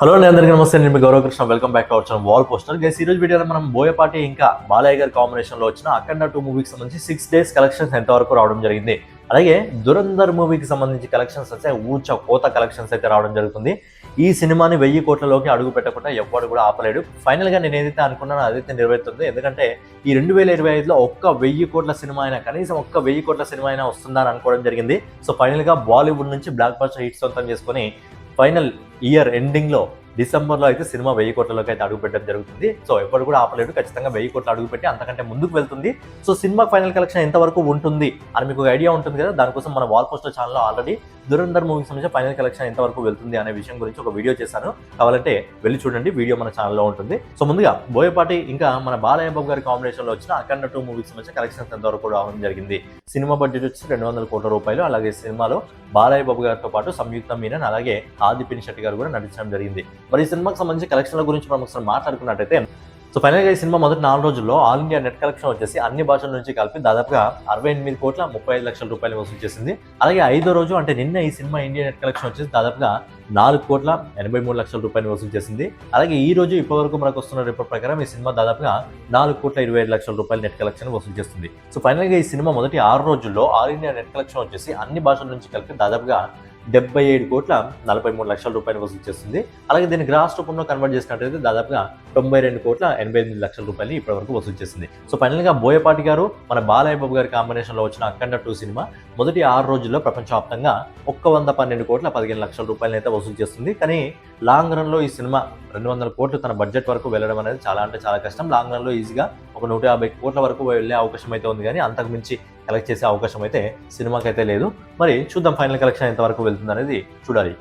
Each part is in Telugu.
హలో అండి అందరికీ నమస్తే నేను మీ Gauravakrishna welcome back to our wall poster guys ఈరోజు వీడియోలో మనం బోయపాటి ఇంకా బాలయ్య గారి కాంబినేషన్లో వచ్చిన అఖండ టూ మూవీకి సంబంధించి సిక్స్ డేస్ కలెక్షన్స్ ఎంతవరకు రావడం జరిగింది. అలాగే దురంధర్ మూవీకి సంబంధించి కలెక్షన్స్ అయితే ఊచ కోత కలెక్షన్స్ అయితే రావడం జరుగుతుంది. ఈ సినిమాని వెయ్యి కోట్లలోకి అడుగు పెట్టకుండా ఎవ్వడు కూడా ఆపలేడు. ఫైనల్గా నేను ఏదైతే అనుకున్నానో అదైతే నెరవేరుతుంది. ఎందుకంటే ఈ రెండు వేల ఇరవై ఐదులో ఒక్క వెయ్యి కోట్ల సినిమా అయినా కనీసం ఒక్క వెయ్యి కోట్ల సినిమా అయినా వస్తుందని అనుకోవడం జరిగింది. సో ఫైనల్గా బాలీవుడ్ నుంచి బ్లాక్ బస్టర్ హిట్ సొంతం చేసుకొని ఫైనల్ ఇయర్ ఎండింగ్లో డిసెంబర్లో అయితే సినిమా వెయ్యి కోట్లలోకి అయితే అడుగు పెట్టడం జరుగుతుంది. సో ఎప్పుడు కూడా ఆపలేడు ఖచ్చితంగా వెయ్యి కోట్లు అడుగు పెట్టి అంతకంటే ముందుకు వెళ్తుంది. సో సినిమా ఫైనల్ కలెక్షన్ ఎంతవరకు ఉంటుంది అని మీకు ఐడియా ఉంటుంది కదా? దానికోసం మన వాల్ పోస్టర్ ఛానల్లో ఆల్రెడీ దురంధర్ మూవీకి సంబంధించి ఫైనల్ కలెక్షన్ ఎంతవరకు వెళ్తుంది అనే విషయం గురించి ఒక వీడియో చేశాను. కావాలంటే వెళ్ళి చూడండి. వీడియో మన ఛానల్లో ఉంటుంది. సో ముందుగా బోయపాటి ఇంకా మన బాలయ్య బాబు గారి కాంబినేషన్లో వచ్చిన అఖండ టూ మూవీకి సంబంధించి కలెక్షన్స్ ఎంతవరకు రావడం జరిగింది? సినిమా బడ్జెట్ వచ్చి రెండు వందల కోట్ల రూపాయలు. అలాగే సినిమాలో బాలయ్య బాబు గారితో పాటు సంయుక్త మీనన్ అలాగే ఆది పిన్ శెట్టి గారు కూడా నటించడం జరిగింది. మరి ఈ సినిమాకి సంబంధించి కలెక్షన్ల గురించి మనం ఒకసారి మాట్లాడుకున్నట్టయితే సో ఫైనల్గా ఈ సినిమా మొదటి నాలుగు రోజుల్లో ఆల్ ఇండియా నెట్ కలెక్షన్ వచ్చేసి అన్ని భాషల నుంచి కలిపి దాదాపుగా అరవై ఎనిమిది కోట్ల ముప్పై ఐదు లక్షల రూపాయలు వసూలు చేసింది అలాగే ఐదో రోజు అంటే నిన్న ఈ సినిమా ఇండియా నెట్ కలెక్షన్ వచ్చేసి దాదాపుగా నాలుగు కోట్ల ఎనభై మూడు లక్షల రూపాయలు వసూలు చేసింది అలాగే ఈ రోజు ఇప్పటివరకు మనకు వస్తున్న రిపోర్ట్ ప్రకారం ఈ సినిమా దాదాపుగా నాలుగు కోట్ల ఇరవై ఐదు లక్షల రూపాయలు నెట్ కలెక్షన్ వసూలు చేస్తుంది సో ఫైనల్గా ఈ సినిమా మొదటి ఆరు రోజుల్లో ఆల్ ఇండియా నెట్ కలెక్షన్ వచ్చేసి అన్ని భాషల నుంచి కలిపి దాదాపుగా డెబ్బై ఏడు కోట్ల నలభై మూడు లక్షల రూపాయలు వసూలు చేస్తుంది. అలాగే దీన్ని గ్రాస్ రూపంలో కన్వర్ట్ చేసినట్టయితే దాదాపుగా తొంభై రెండు కోట్ల ఎనభై ఎనిమిది లక్షల రూపాయలు ఇప్పటివరకు వసూలు చేసింది. సో ఫైనల్గా బోయపాటి గారు మన బాలయ్య బాబు గారి కాంబినేషన్లో వచ్చిన అఖండ టూ సినిమా మొదటి ఆరు రోజుల్లో ప్రపంచవ్యాప్తంగా ఒక్క వంద పన్నెండు కోట్ల పదిహేను లక్షల రూపాయలు అయితే వసూలు చేస్తుంది. కానీ లాంగ్ రన్లో ఈ సినిమా రెండు వందల కోట్లు తన బడ్జెట్ వరకు వెళ్ళడం అనేది చాలా అంటే చాలా కష్టం. లాంగ్ రన్లో ఈజీగా ఒక నూట యాభై కోట్ల వరకు వెళ్ళే అవకాశం అయితే ఉంది. కానీ అంతకు మించి కలెక్ట్ చేసే అవకాశం అయితే సినిమాకి అయితే లేదు. మరి చూద్దాం ఫైనల్ కలెక్షన్ ఎంతవరకు వెళ్తుంది అనేది చూడాలి.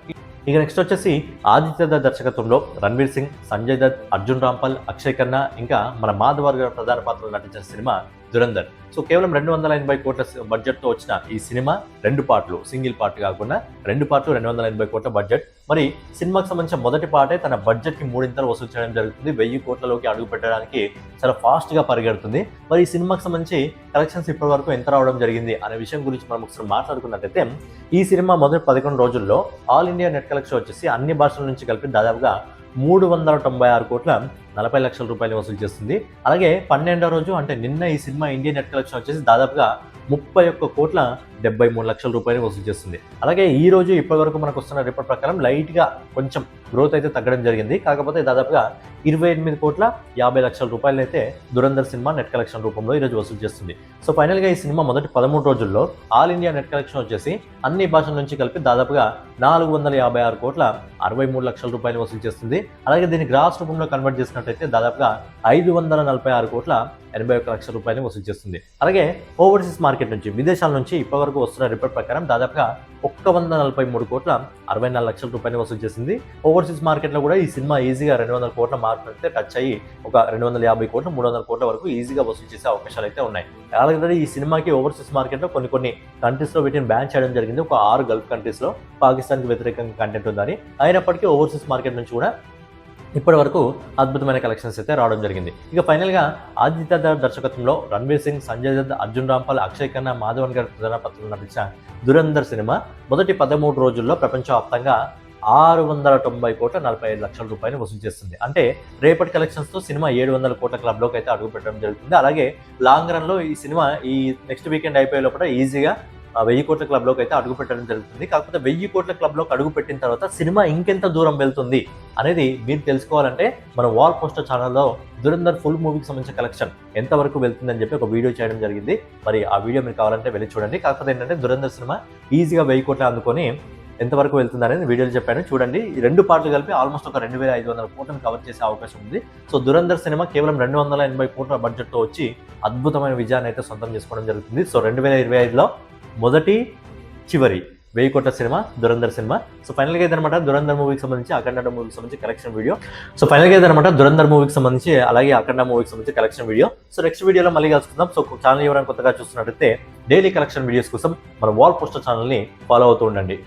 ఇక నెక్స్ట్ వచ్చేసి ఆదిత్య దత్ దర్శకత్వంలో రణ్వీర్ సింగ్ సంజయ్ దత్ అర్జున్ రాంపల్ అక్షయ్ ఖన్నా ఇంకా మన మాధవర్ గారు ప్రధాన పాత్రలో నటించిన సినిమా దురంధర్. సో కేవలం రెండు వందల ఎనభై కోట్ల బడ్జెట్తో వచ్చిన ఈ సినిమా రెండు పార్ట్లు సింగిల్ పార్ట్ కాకుండా రెండు పార్ట్లు రెండు వందల ఎనభై కోట్ల బడ్జెట్. మరి సినిమాకి సంబంధించిన మొదటి పార్టే తన బడ్జెట్కి మూడింతలు వసూలు చేయడం జరుగుతుంది. వెయ్యి కోట్లలోకి అడుగు పెట్టడానికి చాలా ఫాస్ట్గా పరిగెడుతుంది. మరి ఈ సినిమాకి సంబంధించి కలెక్షన్స్ ఇప్పటి వరకు ఎంత రావడం జరిగింది అనే విషయం గురించి మనం ఒకసారి మాట్లాడుకున్నట్లయితే ఈ సినిమా మొదటి పదకొండు రోజుల్లో ఆల్ ఇండియా నెట్ కలెక్షన్ వచ్చేసి అన్ని భాషల నుంచి కలిపి దాదాపుగా మూడు వందల తొంభై ఆరు కోట్ల నలభై లక్షల రూపాయలు వసూలు చేస్తుంది. అలాగే పన్నెండో రోజు అంటే నిన్న ఈ సినిమా ఇండియన్ నెట్ కలెక్షన్ వచ్చేసి దాదాపుగా ముప్పై ఒక్క కోట్ల డెబ్బై మూడు లక్షల రూపాయలు వసూలు చేస్తుంది. అలాగే ఈ రోజు ఇప్పటివరకు మనకు వస్తున్న రిపోర్ట్ ప్రకారం లైట్గా కొంచెం గ్రోత్ అయితే తగ్గడం జరిగింది. కాకపోతే దాదాపుగా ఇరవై ఎనిమిది కోట్ల యాభై లక్షల రూపాయలు అయితే దురంధర్ సినిమా నెట్ కలెక్షన్ రూపంలో ఈరోజు వసూలు చేస్తుంది. సో ఫైనల్గా ఈ సినిమా మొదటి పదమూడు రోజుల్లో ఆల్ ఇండియా నెట్ కలెక్షన్ వచ్చేసి అన్ని భాషల నుంచి కలిపి దాదాపుగా నాలుగు వందల యాభై ఆరు కోట్ల అరవై మూడు లక్షల రూపాయలు వసూలు చేస్తుంది. అలాగే దీన్ని గ్రాస్ రూపంలో కన్వర్ట్ చేసినట్టయితే దాదాపుగా ఐదు వందల నలభై ఆరు కోట్ల ఎనభై ఒక్క లక్షల రూపాయలు వసూలు చేస్తుంది. అలాగే ఓవర్సీస్ మార్కెట్ నుంచి విదేశాల నుంచి ఇప్పటివరకు వస్తున్న రిపోర్ట్ ప్రకారం దాదాపుగా ఒక్క వంద నలభై మూడు కోట్ల అరవై నాలుగు లక్షల రూపాయలు వసూలు చేసింది. ఓవర్సీస్ మార్కెట్లో కూడా ఈ సినిమా ఈజీగా రెండు వందల కోట్ల మార్కెట్ అయితే టచ్ అయ్యి ఒక రెండు వందల యాభై కోట్ల మూడు వందల కోట్ల వరకు ఈజీగా వసూలు చేసే అవకాశాలు అయితే ఉన్నాయి. అలాగే ఈ సినిమాకి ఓవర్సీస్ మార్కెట్లో కొన్ని కొన్ని కంట్రీస్లో వీటిని బ్యాన్ చేయడం జరిగింది. ఒక ఆరు గల్ఫ్ కంట్రీస్లో పాకిస్తాన్కి వ్యతిరేకంగా కంటెంట్ ఉందని. అయినప్పటికీ ఓవర్సీస్ మార్కెట్ నుంచి కూడా ఇప్పటి వరకు అద్భుతమైన కలెక్షన్స్ అయితే రావడం జరిగింది. ఇక ఫైనల్గా ఆదిత్య దత్ దర్శకత్వంలో రణ్వీర్ సింగ్ సంజయ్ దత్ అర్జున్ రాంపాల్ అక్షయ్ ఖన్నా మాధవన్ గారి ప్రధాన పత్రంలో నటించిన దురంధర్ సినిమా మొదటి పదమూడు రోజుల్లో ప్రపంచవ్యాప్తంగా ఆరు వందల తొంభై కోట్ల నలభై ఐదు లక్షల రూపాయలు వసూలు చేస్తుంది. అంటే రేపటి కలెక్షన్స్తో సినిమా ఏడు వందల కోట్ల క్లబ్లోకి అయితే అడుగు పెట్టడం జరుగుతుంది. అలాగే లాంగ్ రన్లో ఈ సినిమా ఈ నెక్స్ట్ వీకెండ్ అయిపోయే లోపల ఈజీగా వెయ్యి కోట్ల క్లబ్లోకి అయితే అడుగు పెట్టడం జరుగుతుంది. కాకపోతే వెయ్యి కోట్ల క్లబ్లోకి అడుగు పెట్టిన తర్వాత సినిమా ఇంకెంత దూరం వెళ్తుంది అనేది మీరు తెలుసుకోవాలంటే మన వాల్ పోస్టర్ ఛానల్లో దురంధర్ ఫుల్ మూవీకి సంబంధించిన కలెక్షన్ ఎంతవరకు వెళ్తుందని చెప్పి ఒక వీడియో చేయడం జరిగింది. మరి ఆ వీడియో మీరు కావాలంటే వెళ్ళి చూడండి. కాకపోతే ఏంటంటే దురంధర్ సినిమా ఈజీగా వెయ్యి కోట్లు అందుకొని ఎంతవరకు వెళ్తుంది అనేది వీడియోలో చెప్పాను. చూడండి ఈ రెండు పార్ట్లు కలిపి ఆల్మోస్ట్ ఒక రెండు వేల ఐదు వందల కోట్లను కవర్ చేసే అవకాశం ఉంది. సో దురంధర్ సినిమా కేవలం రెండు వందల ఎనభై కోట్ల బడ్జెట్తో వచ్చి అద్భుతమైన విజయాన్ని అయితే సొంతం చేసుకోవడం జరుగుతుంది. సో రెండు వేల ఇరవై ఐదులో మొదటి చివరి వెయ్యి కోట్ల సినిమా దురంధర్ సినిమా. సో ఫైనల్గా ఏదనమాట దురంధర్ మూవీకి సంబంధించి అఖండ మూవీకి సంబంధించి కలెక్షన్ వీడియో సో ఫైనల్గా ఏదనమాట దురంధర్ మూవీకి సంబంధించి అలాగే అఖండ మూవీకి సంబంధించి కలెక్షన్ వీడియో సో నెక్స్ట్ వీడియోలో మళ్ళీ కలుసుకుందాం. సో ఛానల్ ఎవరైనా కొత్తగా చూస్తున్నట్టయితే డైలీ కలెక్షన్ వీడియోస్ కోసం మన వాల్ పోస్టర్ ఛానల్ని ఫాలో అవుతూ ఉండండి.